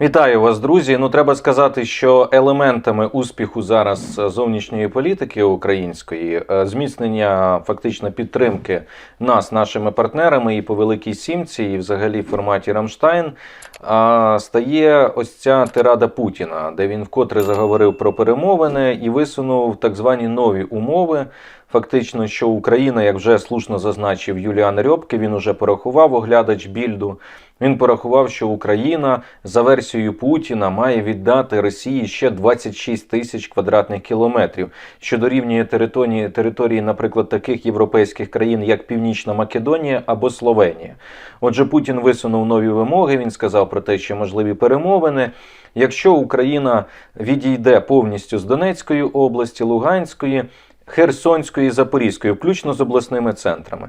Вітаю вас, друзі. Ну треба сказати, що елементами успіху зараз е, зовнішньої політики української е, зміцнення фактично підтримки нас, нашими партнерами і по великій сімці, і взагалі в форматі Рамштайн а, стає ось ця тирада Путіна, де він вкотре заговорив про перемовини і висунув так звані нові умови. Фактично, що Україна, як вже слушно зазначив Юліан Рьобки, він уже порахував оглядач більду. Він порахував, що Україна за версією Путіна має віддати Росії ще 26 тисяч квадратних кілометрів, що дорівнює території, території, наприклад, таких європейських країн, як Північна Македонія або Словенія. Отже, Путін висунув нові вимоги. Він сказав про те, що можливі перемовини. Якщо Україна відійде повністю з Донецької області, Луганської, Херсонської, Запорізької, включно з обласними центрами.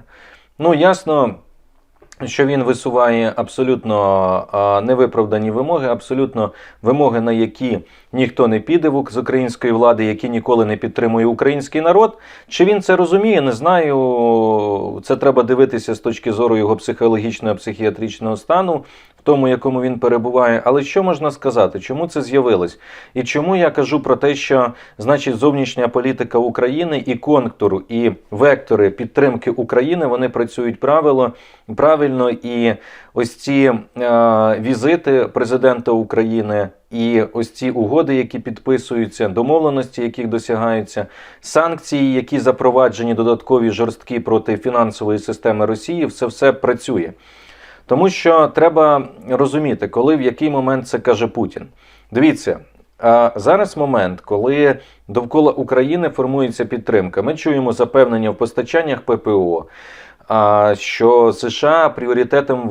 Ну, ясно, що він висуває абсолютно невиправдані вимоги, абсолютно вимоги, на які ніхто не піде з української влади, які ніколи не підтримує український народ. Чи він це розуміє, не знаю. Це треба дивитися з точки зору його психологічного психіатричного стану, в тому, якому він перебуває. Але що можна сказати? Чому це з'явилось? І чому я кажу про те, що значить зовнішня політика України і контур, і вектори підтримки України вони працюють правило правильно, і ось ці е, візити президента України. І ось ці угоди, які підписуються, домовленості, яких досягаються, санкції, які запроваджені додаткові жорсткі проти фінансової системи Росії, все працює. Тому що треба розуміти, коли в який момент це каже Путін. Дивіться, зараз момент, коли довкола України формується підтримка. Ми чуємо запевнення в постачаннях ППО. Що США пріоритетом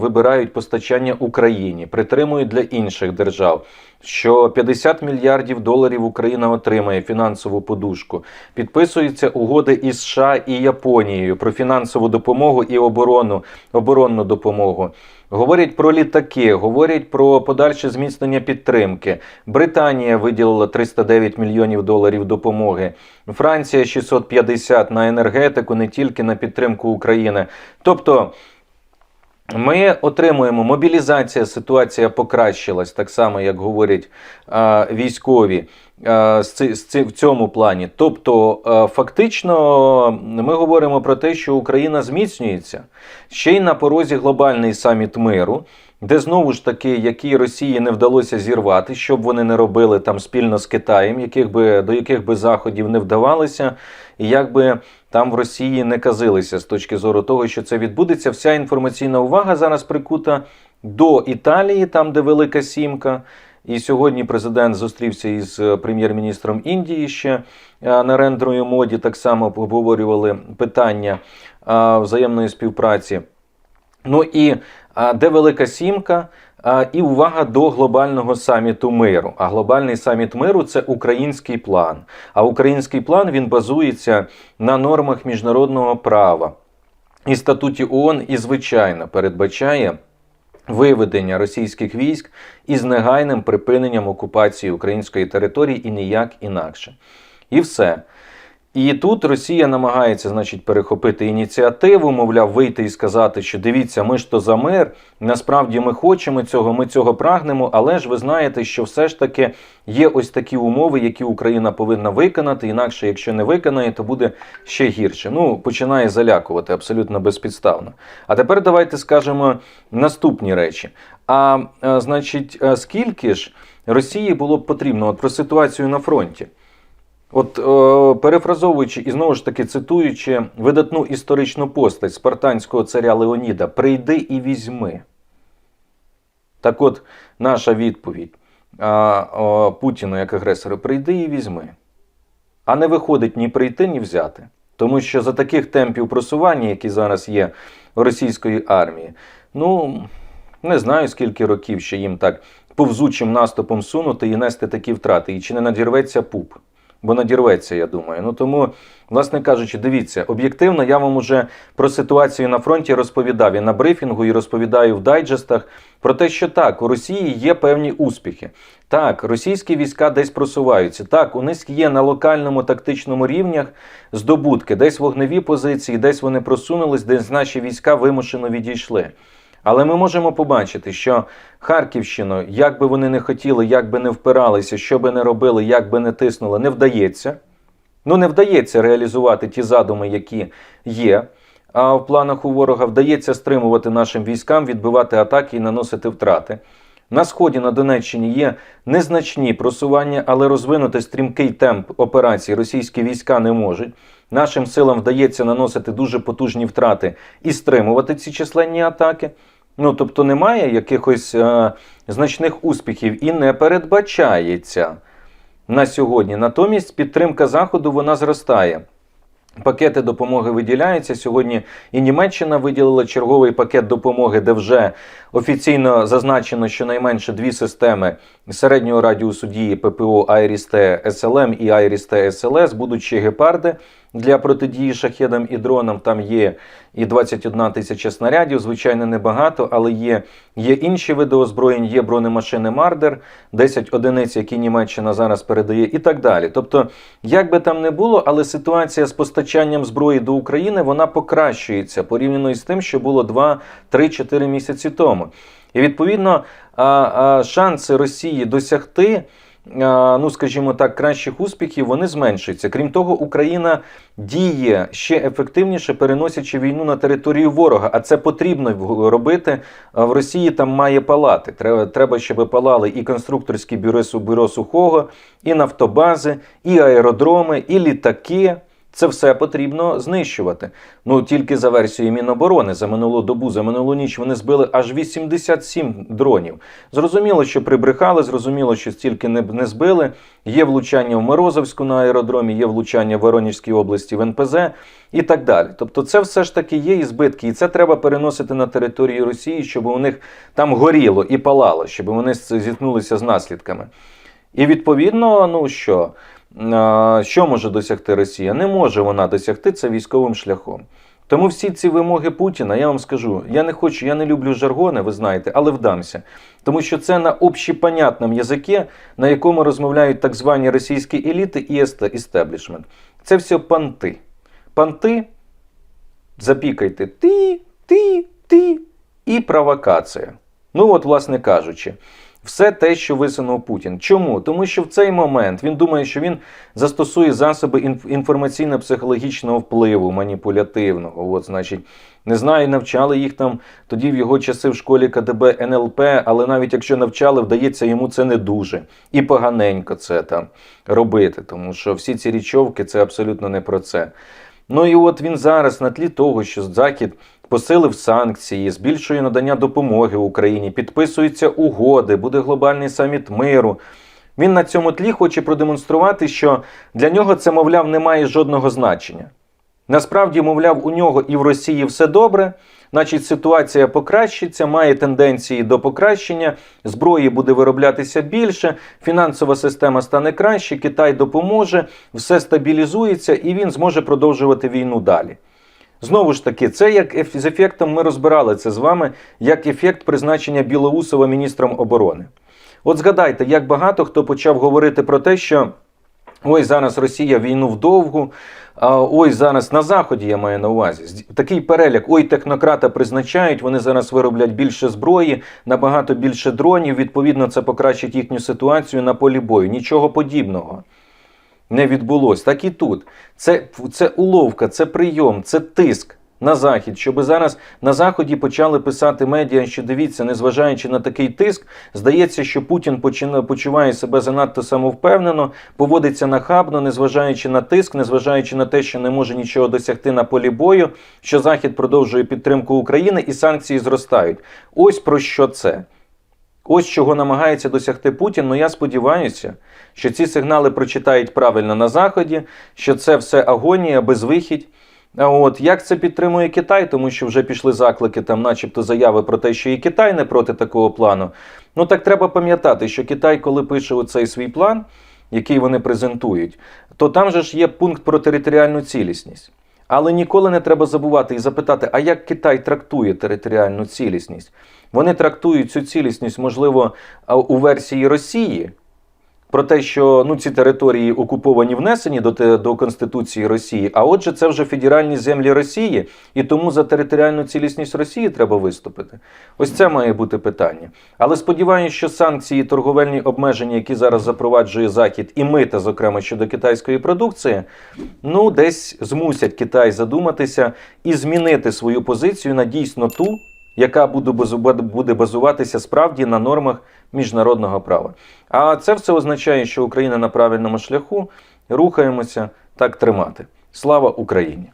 вибирають постачання Україні, притримують для інших держав. Що 50 мільярдів доларів Україна отримає фінансову подушку. Підписуються угоди із США і Японією про фінансову допомогу і оборону, оборонну допомогу. Говорять про літаки, говорять про подальше зміцнення підтримки. Британія виділила 309 мільйонів доларів допомоги. Франція 650 на енергетику, не тільки на підтримку України. Тобто. Ми отримуємо мобілізація, ситуація покращилась, так само, як говорять е, військові в цьому плані. Тобто, е, фактично, ми говоримо про те, що Україна зміцнюється ще й на порозі глобальний саміт миру, де знову ж таки, який Росії не вдалося зірвати, щоб вони не робили там спільно з Китаєм, яких би до яких би заходів не вдавалися, і як би там в Росії не казилися з точки зору того, що це відбудеться. Вся інформаційна увага зараз прикута до Італії, там де Велика Сімка. І сьогодні президент зустрівся із е, прем'єр-міністром Індії ще е, на рендерої моді. Так само обговорювали питання е, взаємної співпраці. Ну і де Велика Сімка, і увага до глобального саміту миру. А глобальний саміт миру це український план. А український план він базується на нормах міжнародного права. І статуті ООН і звичайно передбачає виведення російських військ із негайним припиненням окупації української території і ніяк інакше. І все. І тут Росія намагається, значить, перехопити ініціативу, мовляв, вийти і сказати, що дивіться, ми ж то за мир. Насправді ми хочемо цього, ми цього прагнемо, але ж ви знаєте, що все ж таки є ось такі умови, які Україна повинна виконати. Інакше, якщо не виконає, то буде ще гірше. Ну, починає залякувати абсолютно безпідставно. А тепер давайте скажемо наступні речі. А, а значить, скільки ж Росії було б потрібно от про ситуацію на фронті? От е, перефразовуючи і знову ж таки цитуючи видатну історичну постать спартанського царя Леоніда Прийди і візьми. Так от, наша відповідь Путіну як агресору прийди і візьми. А не виходить ні прийти, ні взяти. Тому що за таких темпів просування, які зараз є у російської армії, ну не знаю скільки років ще їм так повзучим наступом сунути і нести такі втрати. І чи не надірветься пуп? Бо надірветься, я думаю. Ну тому, власне кажучи, дивіться, об'єктивно я вам уже про ситуацію на фронті розповідав і на брифінгу, і розповідаю в дайджестах про те, що так, у Росії є певні успіхи. Так, російські війська десь просуваються. Так, у них є на локальному тактичному рівнях здобутки, десь вогневі позиції, десь вони просунулись, десь наші війська вимушено відійшли. Але ми можемо побачити, що Харківщину, як би вони не хотіли, як би не впиралися, що би не робили, як би не тиснули, не вдається. Ну, не вдається реалізувати ті задуми, які є. А в планах у ворога вдається стримувати нашим військам, відбивати атаки і наносити втрати. На сході на Донеччині є незначні просування, але розвинути стрімкий темп операцій російські війська не можуть. Нашим силам вдається наносити дуже потужні втрати і стримувати ці численні атаки. Ну тобто немає якихось е, значних успіхів і не передбачається на сьогодні. Натомість підтримка Заходу вона зростає. Пакети допомоги виділяються. Сьогодні і Німеччина виділила черговий пакет допомоги, де вже офіційно зазначено, що найменше дві системи середнього радіусу дії ППО Айріс-Т СЛМ і Айріс-Т СЛС будуть ще гепарди для протидії шахедам і дронам. Там є і 21 тисяча снарядів, звичайно, небагато, але є, є інші види озброєнь, є бронемашини Мардер, 10 одиниць, які Німеччина зараз передає, і так далі. Тобто, як би там не було, але ситуація з постачанням зброї до України вона покращується порівняно із тим, що було 2, 3, 4 місяці тому. І відповідно шанси Росії досягти. Ну, скажімо так, кращих успіхів вони зменшуються. Крім того, Україна діє ще ефективніше, переносячи війну на територію ворога. А це потрібно робити. В Росії там має палати. Треба, треба, щоб палали і конструкторські бюро, бюро сухого, і нафтобази, і аеродроми, і літаки. Це все потрібно знищувати. Ну тільки за версією Міноборони за минулу добу, за минулу ніч вони збили аж 87 дронів. Зрозуміло, що прибрехали, зрозуміло, що стільки не, не збили. Є влучання в Морозовську на аеродромі, є влучання в Воронежській області в НПЗ і так далі. Тобто, це все ж таки є і збитки, і це треба переносити на територію Росії, щоб у них там горіло і палало, щоб вони зіткнулися з наслідками. І відповідно, ну що, що може досягти Росія? Не може вона досягти це військовим шляхом. Тому всі ці вимоги Путіна, я вам скажу, я не хочу, я не люблю жаргони, ви знаєте, але вдамся. Тому що це на общепонятному язикі, на якому розмовляють так звані російські еліти і ест- істеблішмент. Це все панти. Панти, запікайте ти, ти, ти і провокація. Ну, от, власне кажучи, все те, що висунув Путін. Чому? Тому що в цей момент він думає, що він застосує засоби інф- інформаційно-психологічного впливу, маніпулятивного. От, значить, не знаю, навчали їх там тоді в його часи в школі КДБ НЛП, але навіть якщо навчали, вдається йому це не дуже. І поганенько це там робити, тому що всі ці річовки це абсолютно не про це. Ну і от він зараз на тлі того, що Захід посилив санкції, збільшує надання допомоги Україні, підписуються угоди, буде глобальний саміт миру. Він на цьому тлі хоче продемонструвати, що для нього це, мовляв, не має жодного значення. Насправді, мовляв, у нього і в Росії все добре, значить, ситуація покращиться, має тенденції до покращення, зброї буде вироблятися більше, фінансова система стане краще, Китай допоможе, все стабілізується і він зможе продовжувати війну далі. Знову ж таки, це як з ефектом ми розбирали це з вами, як ефект призначення Білоусова міністром оборони. От згадайте, як багато хто почав говорити про те, що ой, зараз Росія війну вдовгу, а ой, зараз на Заході я маю на увазі. Такий переляк, ой, технократа призначають, вони зараз вироблять більше зброї, набагато більше дронів. Відповідно, це покращить їхню ситуацію на полі бою. Нічого подібного не відбулось. Так і тут. Це, це уловка, це прийом, це тиск на захід, щоб зараз на заході почали писати медіа, що дивіться, незважаючи на такий тиск, здається, що Путін почуває себе занадто самовпевнено, поводиться нахабно, незважаючи на тиск, незважаючи на те, що не може нічого досягти на полі бою, що Захід продовжує підтримку України і санкції зростають. Ось про що це. Ось чого намагається досягти Путін. Ну я сподіваюся, що ці сигнали прочитають правильно на Заході, що це все агонія, безвихідь. А от як це підтримує Китай, тому що вже пішли заклики, там, начебто, заяви про те, що і Китай не проти такого плану. Ну так треба пам'ятати, що Китай, коли пише оцей свій план, який вони презентують, то там же ж є пункт про територіальну цілісність. Але ніколи не треба забувати і запитати, а як Китай трактує територіальну цілісність? Вони трактують цю цілісність, можливо, у версії Росії, про те, що ну ці території окуповані внесені до, до Конституції Росії. А отже, це вже федеральні землі Росії, і тому за територіальну цілісність Росії треба виступити. Ось це має бути питання. Але сподіваюся, що санкції, торговельні обмеження, які зараз запроваджує Захід, і мита, зокрема щодо китайської продукції, ну десь змусять Китай задуматися і змінити свою позицію на дійсно ту, яка буде базу- буде базуватися справді на нормах міжнародного права. А це все означає, що Україна на правильному шляху рухаємося так тримати. Слава Україні!